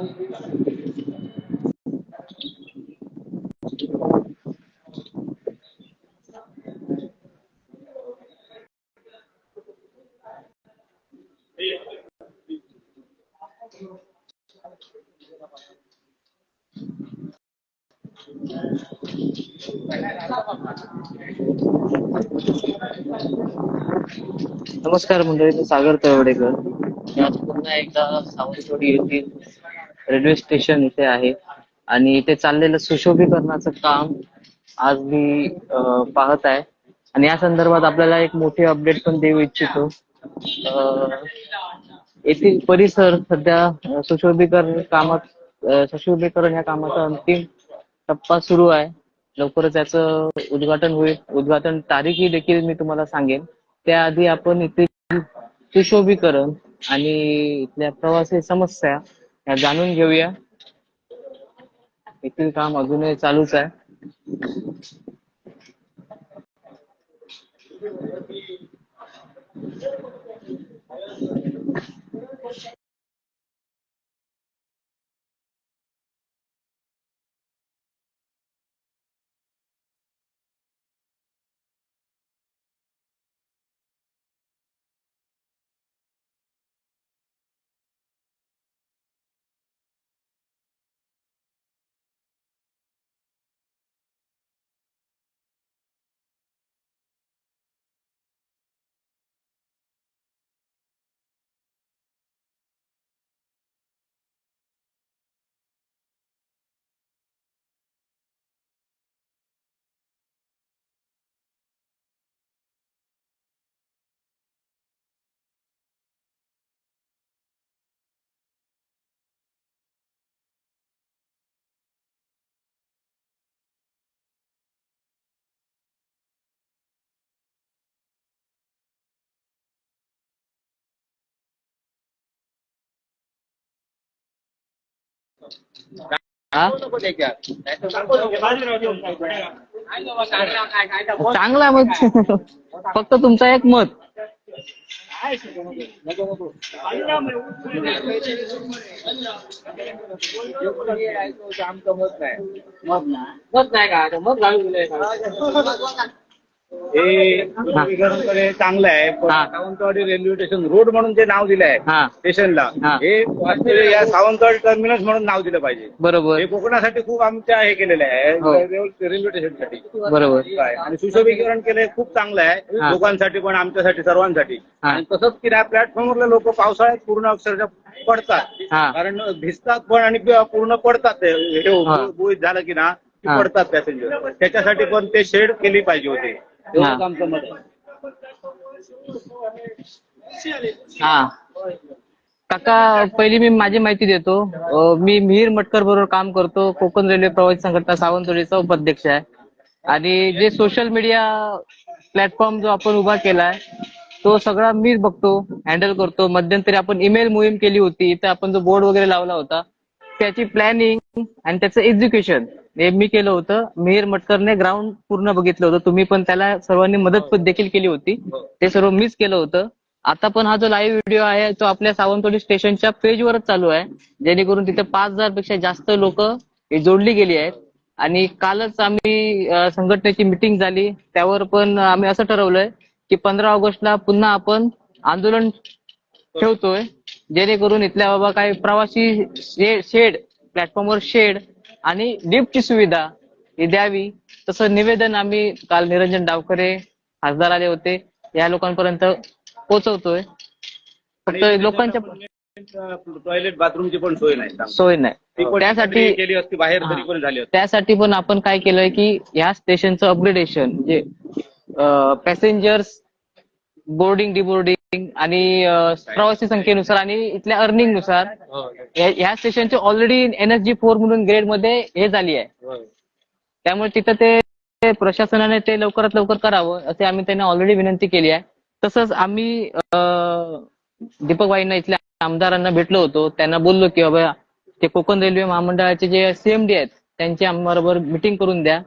नमस्कार मंडळी मी सागर तळवडेकर. आज पुन्हा एकदा सावंतवाडी येथील रेल्वे स्टेशन इथे आहे. आणि इथे चाललेलं सुशोभीकरणाचं काम आज मी पाहत आहे. आणि या संदर्भात आपल्याला एक मोठी अपडेट पण देऊ इच्छितो. येथील परिसर सध्या सुशोभीकरण कामात सुशोभीकरण या कामाचा अंतिम टप्पा सुरू आहे. लवकरच याचं उद्घाटन होईल. उद्घाटन तारीखही देखील मी तुम्हाला सांगेन. त्याआधी आपण इथे सुशोभीकरण आणि इथल्या प्रवासी समस्या जाणून घेऊया. येथील काम अजूनही चालूच आहे. हा चांगला आहे मग फक्त तुमचा एक मत मत नाही का मत घालून दिलंय हे सुशोभीकरणकडे चांगलं आहे पण हा. सावंतवाडी रेल्वे स्टेशन रोड म्हणून जे नाव दिलं आहे हा स्टेशनला हा. हे वास्तविक या सावंतवाडी टर्मिनस म्हणून नाव दिलं पाहिजे बरोबर हे कोकणासाठी खूप आमच्या हे केलेलं हो. आहे रेल्वे स्टेशनसाठी बरोबर आणि सुशोभीकरण केलं खूप चांगलं आहे हा. लोकांसाठी पण आमच्यासाठी सर्वांसाठी हा. आणि तसंच की त्या प्लॅटफॉर्मवरले लोक पावसाळ्यात पूर्ण अक्षरशः पडतात हा. कारण भिजतात पण आणि पूर्ण पडतात ते. हे हा. बुळीत झालं की ना की हा. पडतात पॅसेंजर त्याच्यासाठी पण ते शेड केली पाहिजे होते हा. एवढंच आमचं मत आहे. हा. काका पहिली मी माझी माहिती देतो. अं, मी मिहीर मटकर बरोबर काम करतो. कोकण रेल्वे प्रवासी संघटना सावंतवाडीचा उपाध्यक्ष आहे. आणि जे सोशल मीडिया प्लॅटफॉर्म जो आपण उभा केलाय तो सगळा मीच बघतो हँडल करतो. मध्यंतरी आपण ईमेल मोहीम केली होती. इथे आपण जो बोर्ड वगैरे लावला होता त्याची प्लॅनिंग आणि त्याचं एक्झिक्युशन हे मी केलं होतं. मिहीर मटकरने ग्राउंड पूर्ण बघितलं होतं. तुम्ही पण त्याला सर्वांनी मदत पण देखील केली होती. ते सर्व मीच केलं होतं. आता पण हा जो लाईव्ह व्हिडिओ आहे तो आपल्या सावंतवाडी स्टेशनच्या पेजवरच चालू आहे. जेणेकरून तिथे पाच हजारपेक्षा जास्त लोक जोडली गेली आहेत. आणि कालच आम्ही संघटनेची मिटिंग झाली. त्यावर पण आम्ही असं ठरवलंय की पंधरा ऑगस्टला पुन्हा आपण आंदोलन ठेवतोय. जेणेकरून इथल्या बाबा काही प्रवासी शेड प्लॅटफॉर्मवर शेड आणि लिफ्टची सुविधा ही द्यावी. तसं निवेदन आम्ही काल निरंजन डावखरे खासदार आले होते. या लोकांपर्यंत पोहोचवतोय. फक्त लोकांच्या टॉयलेट बाथरूमची पण सोय नाही. सोय नाही. त्यासाठी केली असती बाहेर तरी. पण झाली त्यासाठी पण आपण काय केलंय की ह्या स्टेशनचं अपग्रेडेशन म्हणजे पॅसेंजर्स बोर्डिंग डिबोर्डिंग आणि प्रवासी संख्येनुसार आणि इथल्या अर्निंगनुसार ह्या- ह्या स्टेशनचे ऑलरेडी एनएसजी फोर म्हणून ग्रेडमध्ये हे झाली आहे. त्यामुळे तिथं ते प्रशासनाने ते लवकरात लवकर करावं असे आम्ही त्यांना ऑलरेडी विनंती केली आहे. तसंच आम्ही दीपक बाईंना इथल्या आमदारांना भेटलो होतो. त्यांना बोललो की बाबा ते कोकण रेल्वे महामंडळाचे जे सीएमडी आहेत त्यांची आमच्याबरोबर मिटिंग करून द्या.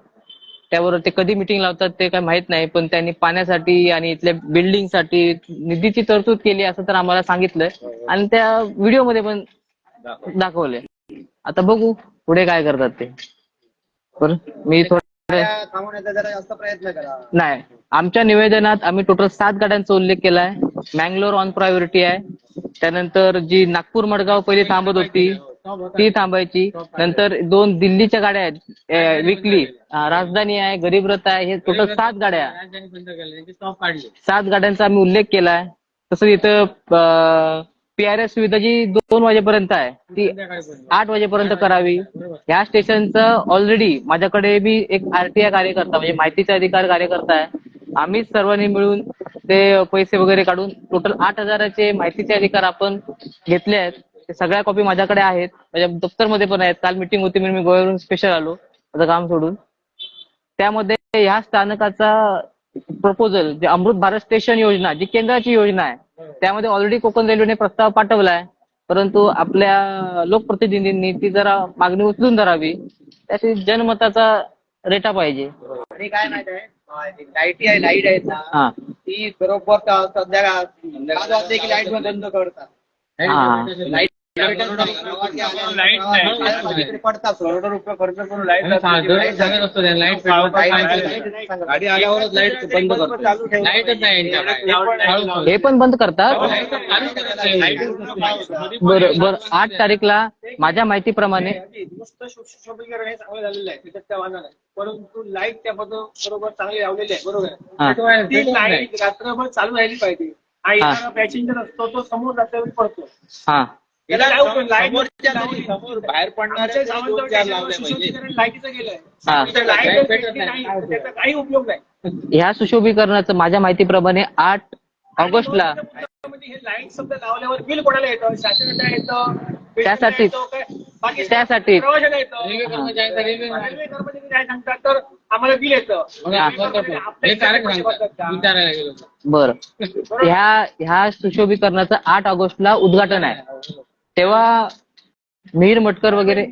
त्यावर ते कधी मिटिंग लावतात ते काय माहीत नाही पण त्यांनी पाण्यासाठी आणि इथल्या बिल्डिंगसाठी निधीची तरतूद केली असं तर आम्हाला सांगितलंय. आणि त्या व्हिडिओमध्ये पण दाखवलंय. आता बघू पुढे काय करतात ते. बरं मी थोडं गाड्या थांबवण्याचा जरा जास्त प्रयत्न करा. नाही आमच्या निवेदनात आम्ही टोटल सात गाड्यांचा उल्लेख केलाय. मँगलोर ऑन प्रायोरिटी आहे. त्यानंतर जी नागपूर मडगाव पहिली थांबत होती. ती थांबायची. नंतर दोन दिल्लीच्या गाड्या आहेत. विकली. राजधानी आहे गरीब रथ आहे. हे टोटल सात गाड्या. सात गाड्यांचा आम्ही उल्लेख केलाय. तसंच इथं पीआरएस सुविधा जी दोन वाजेपर्यंत आहे ती. आठ वाजेपर्यंत करावी. ह्या स्टेशनचं ऑलरेडी माझ्याकडे बी एक आरटीआय कार्यकर्ता म्हणजे माहितीचा अधिकार कार्यकर्ता आहे. आम्हीच सर्वांनी मिळून ते पैसे वगैरे काढून टोटल आठ हजाराचे माहितीचे अधिकार आपण घेतले आहेत. सगळ्या कॉपी माझ्याकडे आहेत. माझ्या दफ्तरमध्ये पण आहेत. काल मिटिंग होती म्हणून मी गोव्यावरून स्पेशल आलो. माझं काम सोडून. त्यामध्ये ह्या स्थानकाचा प्रपोजल जे अमृत भारत स्टेशन योजना जी केंद्राची योजना आहे त्यामध्ये ऑलरेडी कोकण रेल्वेने प्रस्ताव पाठवलाय. परंतु आपल्या लोकप्रतिनिधींनी ती जरा मागणी उचलून धरावी. त्याची जनमताचा रेटा पाहिजे. आणि काय माहीत आहे? लाईटी आहे लाइट आहेत ना. ती बरोबर वाजले की लाइट बंद करतात. लाइट लाइट पडतात करोडो रुपये खर्च करून लाइट दररोज सांगत असतो त्यांना, लाइट पेटवून गाडी आल्यावरच लाइट बंद करतो लाईटच नाही यांच्याकडे. हे पण बंद करतात? बरं बरं. आठ तारीखला माझ्या माहितीप्रमाणे नुसतं शो- शोभीकरण हे. चांगलं झालेलं आहे त्याच्यात त्या वाहनाला परंतु लाइट त्या बरोबर चांगली लावलेली आहे बरोबर ती लाइट रात्रभर चालू राहिली पाहिजे. आणि पॅसेंजर असतो तो समोर रात्रभर पडतो बाहेर पडणारे हा. काही उपयोग नाही. ह्या सुशोभीकरणाचं माझ्या माहितीप्रमाणे आठ ऑगस्टला म्हणजे हे लाइट लावल्यावर बिल कोणाला येतं? शासनाला येतं? सांगतात? तर आम्हाला बिल येतं. हे गेलो तर. बरं. ह्या ह्या सुशोभीकरणाचं आठ ऑगस्टला उद्घाटन आहे. तेव्हा मिहीर मटकर वगैरे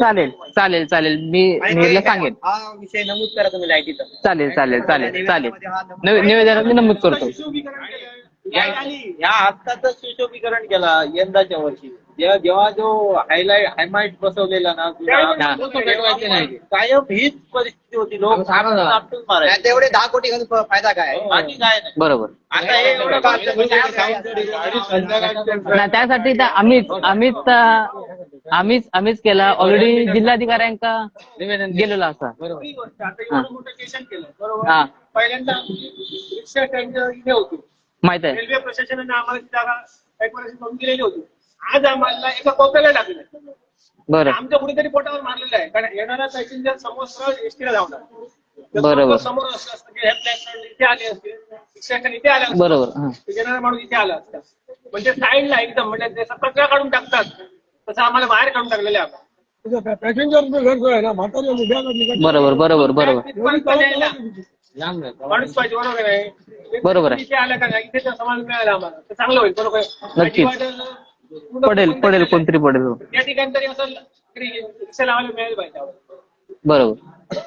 चालेल. चालेल चालेल. मी मिहीरला सांगेन. विषय नमूद करा तुम्ही लाईटीचा. चालेल चालेल चालेल चालेल. नवी- निवेदनात मी नमूद करतो. या आत्ताच सुशोभीकरण केला यंदाच्या वर्षी. जेव्हा जेव्हा जो हायलाइट हायमाइट बसवलेला ना हा. नाही. कायम हीच परिस्थिती होती. लोक. आपटून मारायचे. तेवढे दहा कोटी घालून फायदा काय? बाकी काय नाही. बरोबर. आता हे एवढं त्यासाठी तर आम्हीच आम्हीच आम्हीच आम्हीच केला. ऑलरेडी जिल्हाधिकाऱ्यांका निवेदन गेलेलो असा. बरोबर. ही गोष्ट आता एवढं मोठं स्टेशन केलं. बरोबर. हा. पहिल्यांदा रिक्षा टेंडर इथे होती. माहीत आहे. रेल्वे प्रशासनाने आम्हाला ती जागा एक वर्ष करून दिलेली होती. आज आम्हाला एका कोपऱ्याला टाकलं बरं. आमच्या कुठेतरी पोटावर मारलेलं आहे. कारण येणारा पॅसेंजर समोर सरळ एसटीला धावणार बरोबर. समोर असं असतं की हे प्लॅटफॉर्म इथे आले असते इथे आला असता. बरोबर हा. येणारा माणूस इथे आला असता. म्हणजे साईडला एकदम म्हणजे जसं कचरा काढून टाकतात. तसं आम्हाला बाहेर काढून टाकलेलं आहे आम्हाला. बरोबर बरोबर बरोबर. तिथपर्यंत यायला लांब जायचं. माणूस पाहिजे बरोबर आहे बरोबर आहे. इथे आला का नाही इथे जर समाज मिळाला आम्हाला तर चांगलं होईल बरोबर आहे. नक्कीच. पडेल पडेल. कोणतरी पडेल त्या ठिकाणी तरी असं रिक्षा लावायला मिळायला पाहिजे आम्हाला. बरोबर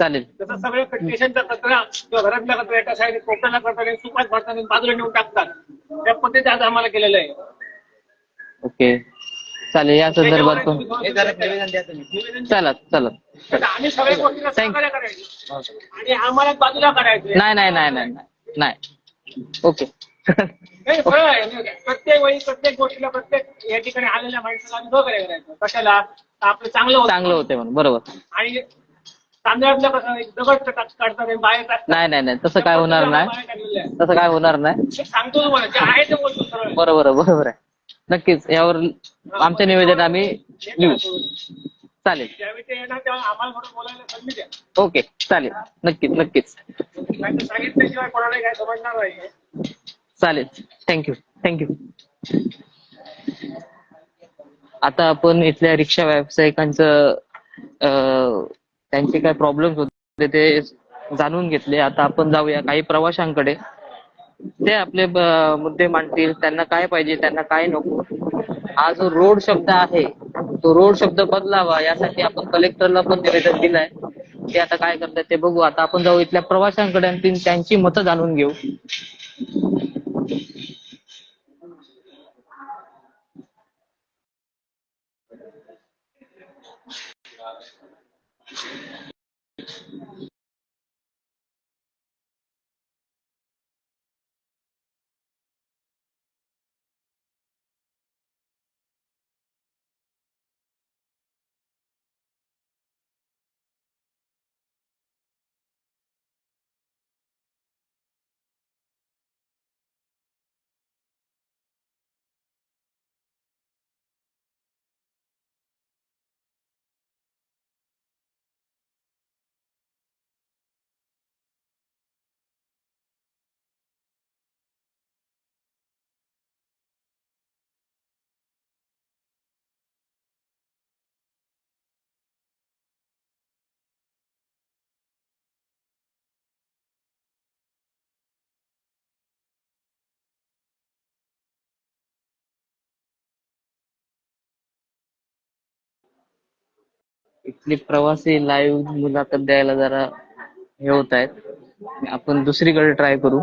चालेल जसं सगळं कचरा किंवा घरातला कचरा एका साईड कोपऱ्याला करतात सुपात भरतात आणि बाजूला नेऊन टाकतात त्या पद्धतीने आज आम्हाला केलेलं आहे ओके चालेल या संदर्भात पण चला चला. आम्ही सगळ्या गोष्टीला सहकार्य करायचं. आणि आम्हाला बाजूला करायचं नाही नाही नाही नाही नाही. ओके. प्रत्येक वेळी प्रत्येक गोष्टीला प्रत्येक या ठिकाणी आलेल्या माणसाला आम्ही सहकार्य करायचं. कशाला? आपलं चांगलं होतं. चांगलं होते म्हणून बरोबर. आणि तांदळातलं कसं दगड काढतात बाहेर नाही नाही नाही. तसं काय होणार नाही. तसं काय होणार नाही. सांगतो तुम्हाला. जे आहे ते बोलतो बरोबर बरोबर आहे. नक्कीच यावर आमचं निवेदन आम्ही लिहू. चालेल. ओके चालेल. नक्कीच नक्कीच. चालेल. थँक्यू थँक्यू आता आपण इथल्या रिक्षा व्यावसायिकांचं त्यांचे काय प्रॉब्लेम्स होते ते जाणून घेतले. आता आपण जाऊया काही प्रवाशांकडे. ते आपले मुद्दे मांडतील. त्यांना काय पाहिजे त्यांना काय नको. हा जो रोड शब्द आहे तो रोड शब्द बदलावा यासाठी आपण कलेक्टरला पण निवेदन दिलाय. ते आता काय करतात ते बघू. आता आपण जाऊ इथल्या प्रवाशांकडे आणि त्यांची मतं जाणून घेऊ. इथले प्रवासी लाईव्ह मुलाखत द्यायला जरा हे होत आहेत. आपण दुसरीकडे ट्राय करू.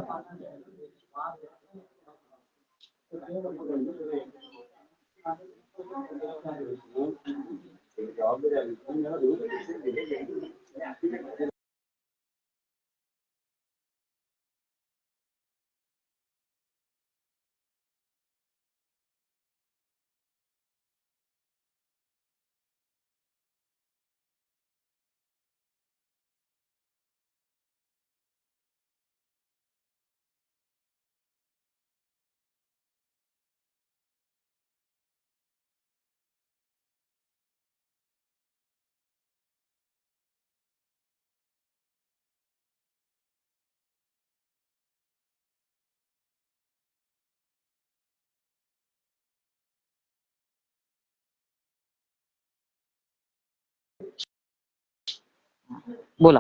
बोला.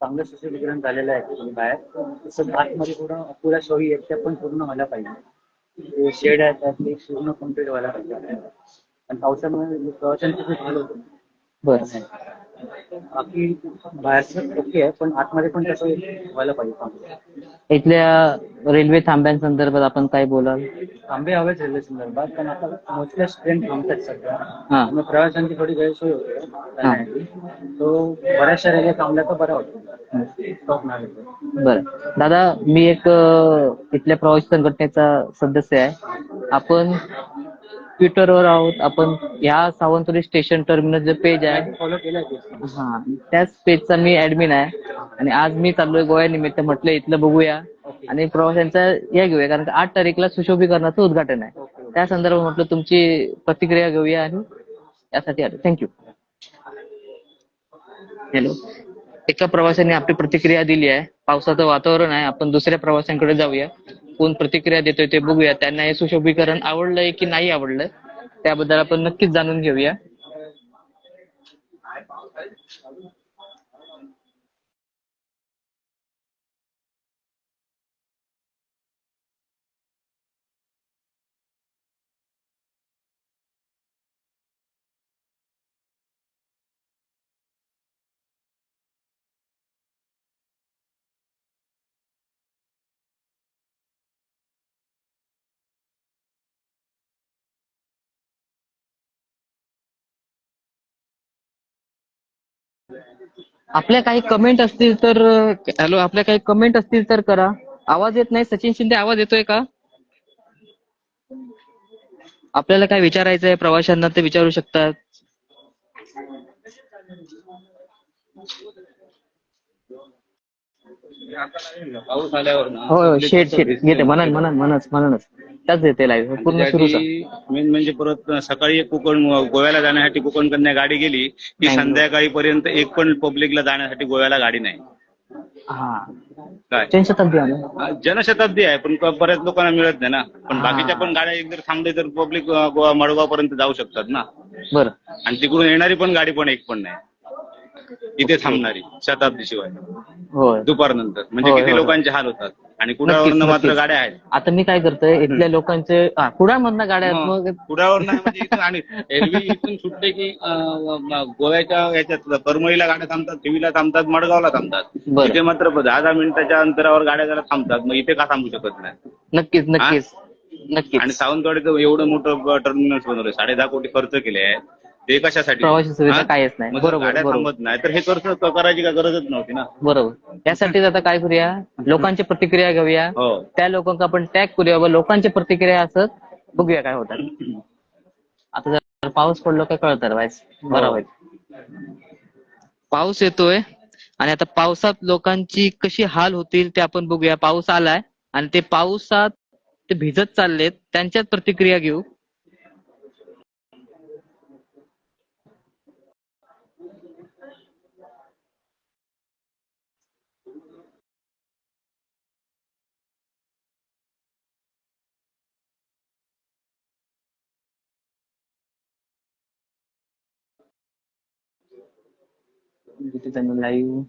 चांगलं सुशोभीकरण झालेलं आहे बाहेर. तसं आतमध्ये पूर्ण पुऱ्या सोयी आहेत त्या पण पूर्ण व्हायला पाहिजे. शेड आहेत त्यात ते पूर्ण कंप्लीट व्हायला पाहिजे. आणि पावसामुळे प्रवाशांची खूप हाल होतो. बर. बाकी बाहेरचं ओके आहे पण आतमध्ये पण तसं व्हायला पाहिजे. इथल्या रेल्वे थांब्यांसंदर्भात आपण काय बोलाल? थांबे हवेच रेल्वे संदर्भात पण आता मोजक्या ट्रेन थांबतात सध्या. हा. त्यामुळे प्रवाशांची थोडी गैरसोय होते जाण्याची. तो बऱ्याचशा रेल्वे थांबल्या तर स्टॉप नाही होतो. बर. दादा मी एक अ, इथल्या प्रवासी संघटनेचा सदस्य आहे. आपण ट्विटरवर आहोत. आपण ह्या सावंतवाडी स्टेशन टर्मिनल जे पेज आहे. हा त्याच पेजचा मी ऍडमिन आहे. आणि आज मी चाललोय गोव्यानिमित्त. म्हटलं इथलं बघूया. आणि प्रवाशांचा या घेऊया. कारण आठ तारीखला सुशोभीकरणाचं उद्घाटन आहे. त्या संदर्भात म्हटलं तुमची प्रतिक्रिया घेऊया आणि यासाठी आलो. थँक्यू हॅलो एका प्रवाशाने आपली प्रतिक्रिया दिली आहे. पावसाचं वातावरण आहे. आपण दुसऱ्या प्रवाशांकडे जाऊया. कोण प्रतिक्रिया देतोय ते बघूया. त्यांना हे सुशोभीकरण आवडलंय की नाही आवडलंय त्याबद्दल आपण नक्कीच जाणून घेऊया. आपल्या काही कमेंट असतील तर हॅलो आपल्या काही कमेंट असतील तर करा. आवाज येत नाही. सचिन शिंदे आवाज येतोय का? आपल्याला काय विचारायचं आहे प्रवाशांना ते विचारू शकतात. होय शेट शेट. घेते म्हणा म्हणा म्हणच म्हणच त्याच येते लाईव्ह पूर्ण आहे. मेन म्हणजे परत सकाळी एक कोकण गोव्याला जाण्यासाठी कोकण कन्या गाडी गेली की. संध्याकाळी पर्यंत एक पण पब्लिकला जाण्यासाठी गोव्याला गाडी नाही. काय? जनशताब्दी जनशताब्दी आहे पण बऱ्याच लोकांना मिळत नाही ना. पण. बाकीच्या पण गाड्या एक जर थांबले तर पब्लिक गोवा मडगाव पर्यंत जाऊ शकतात ना. बरं. आणि तिकडून येणारी पण गाडी पण एक पण नाही. इथे थांबणारी शताब्दी शिवाय. होय. दुपारनंतर. म्हणजे होय, किती होय. लोकांचे हाल होतात आणि कुडावरनं मात्र नक्कीच. गाड्या आहेत. आता मी काय करतोय इथल्या लोकांचे हा, गाड्या आहेत मग कुडावर नाही म्हणजे इथून आणि एरवी इथून सुटले की अं, म- गोव्याच्या याच्यात करमळीला गाड्या थांबतात टीव्हीला थांबतात मडगावला थांबतात. बरं. इथे मात्र दहा दहा मिनिटाच्या अंतरावर गाड्या जरा थांबतात मग इथे का थांबू शकत नाही? नक्कीच नक्कीच. आणि नक्कीच सावंतवाडीचं एवढं मोठं टर्मिनल बनवलंय. साडे दहा कोटी खर्च केले आहेत ते कशासाठी? प्रवासी सुविधा? काहीच नाही. मग जर बरोबर गाड्या बरोबर. थांबत नाही. तर हे कर्ज करायची काय गरजच नव्हती ना? बरोबर. त्यासाठीच आता काय करूया? लोकांची प्रतिक्रिया घेऊया. हो. त्या लोकांना आपण टॅग करूया. व लोकांची प्रतिक्रिया असं बघूया काय होतात. आता जर पाऊस पडलो काय कळतं वाईस बरोबर पाऊस येतोय आणि आता पावसात लोकांची कशी हाल होतील ते आपण बघूया. पाऊस आलाय आणि ते पावसात ते भिजत चाललेत. त्यांच्याच प्रतिक्रिया घेऊ. तिथे त्यांना लाईव्ह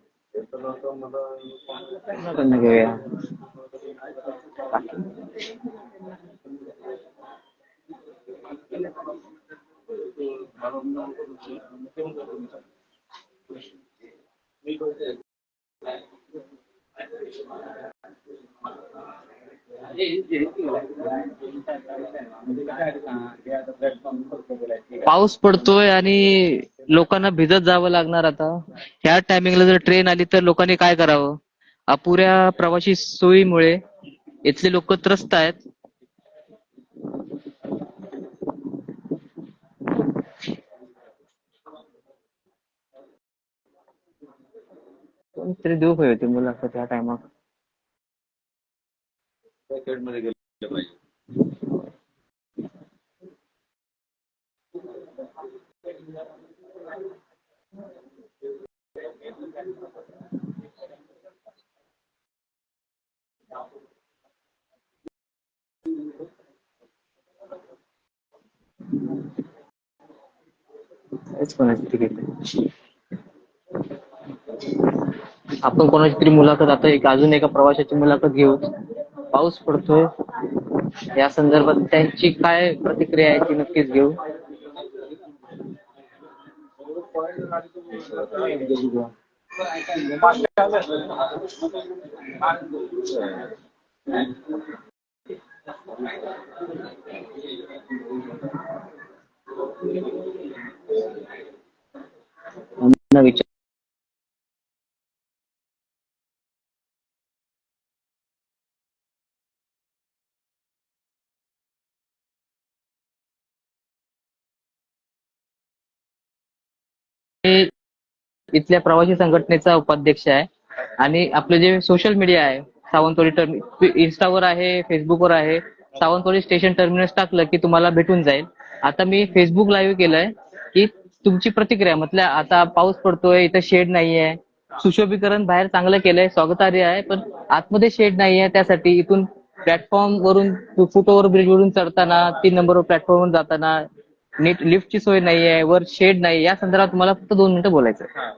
घेऊया पाऊस पडतोय आणि लोकांना भिजत जावं लागणार आता. ह्या टायमिंगला जर ट्रेन आली तर लोकांनी काय करावं? अपुऱ्या प्रवासी सोयीमुळे इथले लोक त्रस्त आहेत. कोणतरी देऊ पाहिजे होती मुलाखत ह्या टायमात मध्ये गेलं पाहिजे. हेच कोणाची तिकीट आपण कोणाची तरी मुलाखत आता एक अजून एका प्रवाशाची मुलाखत घेऊ. पाऊस पडतोय. या संदर्भात त्यांची काय प्रतिक्रिया आहे ती नक्कीच घेऊ. त्यांना इथल्या प्रवासी संघटनेचा उपाध्यक्ष आहे. आणि आपले जे सोशल मीडिया आहे सावंतवाडी टर्म इन्स्टावर आहे फेसबुकवर आहे सावंतवाडी स्टेशन टर्मिनस टाकलं की तुम्हाला भेटून जाईल. आता मी फेसबुक लाईव्ह केलंय की तुमची प्रतिक्रिया म्हटलं आता पाऊस पडतोय इथं शेड नाहीये. सुशोभीकरण बाहेर चांगलं केलंय स्वागतार्य आहे पण आतमध्ये शेड नाहीये. त्यासाठी इथून प्लॅटफॉर्म वरून फुट ओव्हर ब्रिज वरून चढताना तीन नंबर प्लॅटफॉर्म वरून जाताना नीट लिफ्टची सोय नाहीये वर शेड नाही या संदर्भात तुम्हाला फक्त दोन मिनिटं बोलायचं आहे.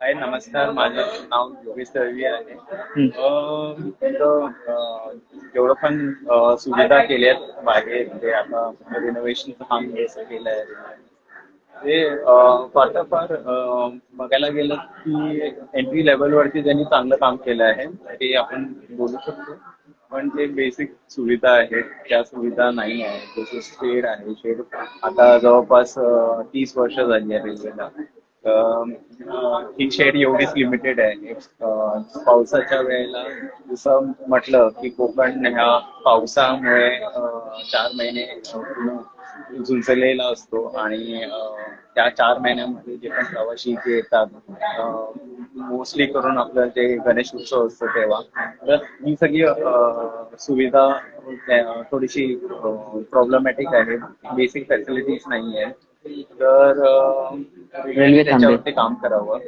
आहे नमस्कार. माझं नाव योगेश दळवी आहे. अं, जेवढं पण अं, सुविधा केल्यात बाहेर ते आता रिनोव्हेशनचं काम जसं केलंय. ते अं, फार फार अं, बघायला गेलं की एंट्री लेवल वरती त्यांनी चांगलं काम केलं आहे ते आपण बोलू शकतो. पण ते बेसिक सुविधा आहेत त्या सुविधा नाही आहे जसं शेड आहे शेड आता जवळपास तीस वर्ष झाली आहे रेल्वेला. ही शेड एवढीच लिमिटेड आहे. पावसाच्या वेळेला जसं म्हटलं की कोकण ह्या पावसामुळे चार महिने झुंजलेला असतो आणि त्या चार महिन्यामध्ये जे पण प्रवासी इथे येतात मोस्टली करून आपलं जे गणेश उत्सव असतो तेव्हा तर ही सगळी सुविधा थोडीशी प्रॉब्लेमॅटिक आहे. बेसिक फॅसिलिटीज नाही आहे तर. त्याच्यावरती काम करावं.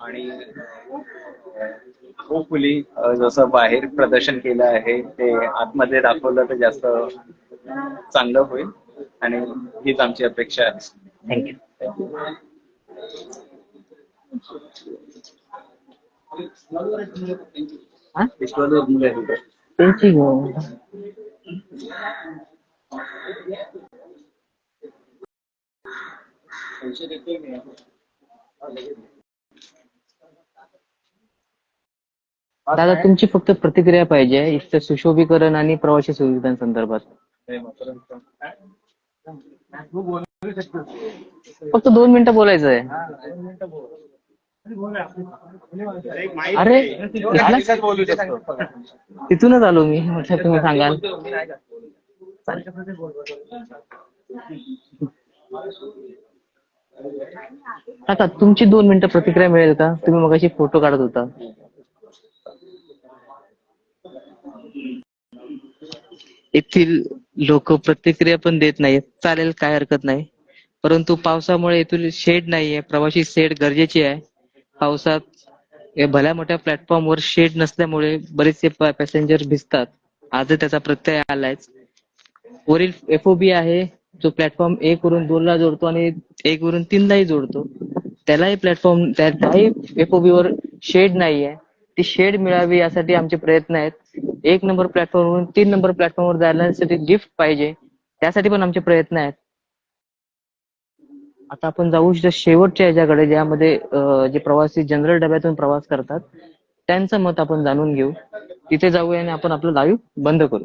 आणि होपफुली जसं बाहेर प्रदर्शन केलं आहे ते आतमध्ये दाखवलं तर जास्त चांगलं होईल. आणि हीच आमची अपेक्षा आहे. थँक्यू हा? त्यांची दादा तुमची फक्त प्रतिक्रिया पाहिजे इथं सुशोभीकरण आणि प्रवासी सुविधांसंदर्भात. फक्त दोन मिनिटं बोलायचं आहे अरे तिथूनच आलो मी. म्हटलं तुम्ही सांगाल. काका तुमची दोन मिनिटं प्रतिक्रिया मिळेल का? तुम्ही मग फोटो काढत होता. येथील लोक प्रतिक्रिया पण देत नाहीत. चालेल काय हरकत नाही. परंतु पावसामुळे येथील शेड नाहीये प्रवासी शेड गरजेची आहे. पावसात भल्या मोठ्या प्लॅटफॉर्मवर शेड नसल्यामुळे बरेचसे पॅसेंजर भिजतात. आज त्याचा प्रत्यय आलायच. वरील एफओबी आहे जो प्लॅटफॉर्म एक वरून दोन ला जोडतो आणि एक वरून तीन लाही जोडतो त्यालाही प्लॅटफॉर्म त्याही एफओबी वर शेड नाहीये. ती शेड मिळावी यासाठी आमचे प्रयत्न आहेत. एक नंबर प्लॅटफॉर्मवरून तीन नंबर प्लॅटफॉर्म वर जाण्यासाठी लिफ्ट पाहिजे. त्यासाठी पण आमचे प्रयत्न आहेत. आता आपण जाऊ शेवटच्या याच्याकडे ज्यामध्ये जे प्रवासी जनरल डब्यातून प्रवास करतात त्यांचं मत आपण जाणून घेऊ. तिथे जाऊया आणि आपण आपलं लाईव्ह बंद करू.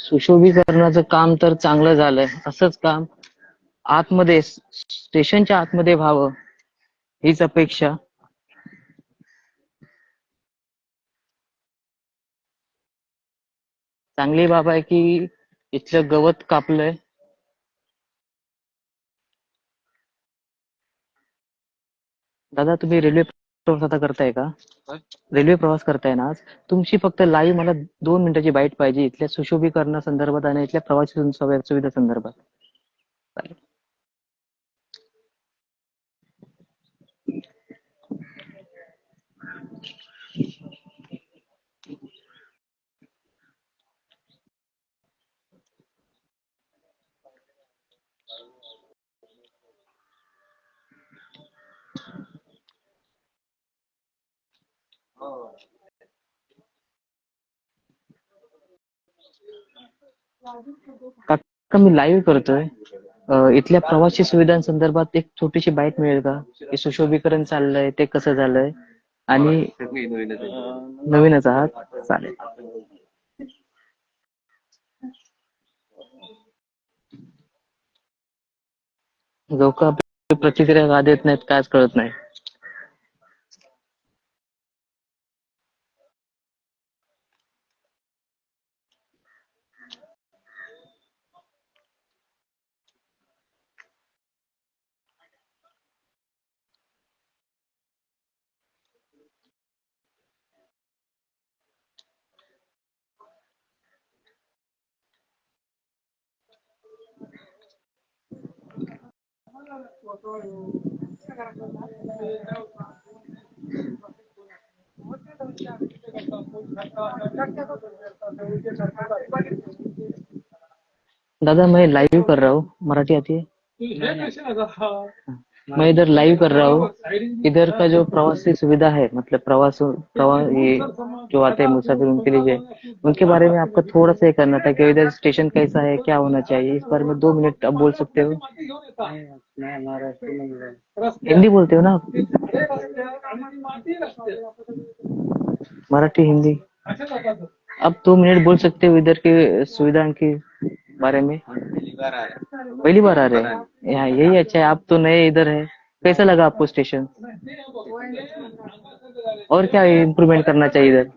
सुशोभीकरणाचं काम तर चांगलं झालंय. असंच काम आतमध्ये स्टेशनच्या आतमध्ये व्हावं हीच अपेक्षा. चांगली बाब आहे की इथलं गवत कापलंय. दादा तुम्ही रेल्वे प्रवास आता करताय का? रेल्वे प्रवास करताय ना आज? तुमची फक्त लाईव्ह मला दोन मिनिटाची बाईट पाहिजे. इथल्या सुशोभीकरणा संदर्भात आणि इथल्या प्रवासी सुविधा संदर्भात. काका मी लाईव्ह करतोय? इथल्या प्रवासी सुविधांसंदर्भात एक छोटीशी बाईट मिळेल का? हे सुशोभीकरण चाललंय ते कसं झालंय? आणि नवीनच आहात? चालेल. लोक आपली प्रतिक्रिया का देत नाहीत कायच कळत नाही. दादा, मैं लाइव कर रहा हूँ। मराठी आती है? मैं इधर लाइव कर रहा हूँ। इधर का जो प्रवासी सुविधा है मतलब प्रवास प्रवास ये जो आते हैं मुसाफिर, उनके लिए उनके बारे में आपका थोड़ा सा ये करना था कि इधर स्टेशन कैसा है, क्या होना चाहिए? इस बारे में दो मिनट आप बोल सकते हो? हिंदी बोलते हो ना? आप मराठी, हिंदी। अब दो मिनट बोल सकते हो इधर के सुविधा के बारे में? पहली बार आ रहे हैं। यहाँ यही अच्छा है, आप तो नए इधर है। कैसा लगा आपको स्टेशन और क्या इम्प्रूवमेंट करना चाहिए इधर?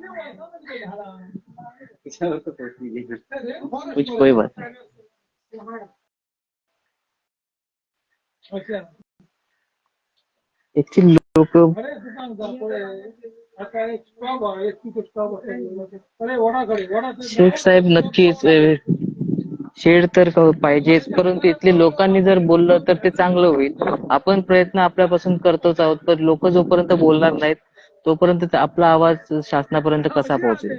कुछ कोई बात नहीं। एक्चुअली लोक शेख साहेब नक्कीच शेड तर पाहिजेच परंतु इथले लोकांनी जर बोललं तर ते चांगलं होईल आपण प्रयत्न आपल्यापासून करतोच आहोत पण लोक जोपर्यंत बोलणार नाहीत तोपर्यंत आपला आवाज शासनापर्यंत कसा पोहोचेल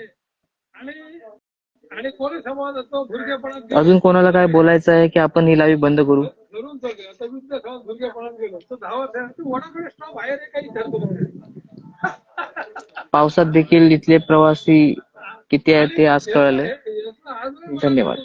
अजून कोणाला काय बोलायचं आहे की आपण ही लाईव्ह बंद करू धरून चालले आता गेलो तर वर्ष वडाकडे स्टॉप आहे काही ठरतो पावसात देखील इथले प्रवासी किती आहेत ते आज कळले धन्यवाद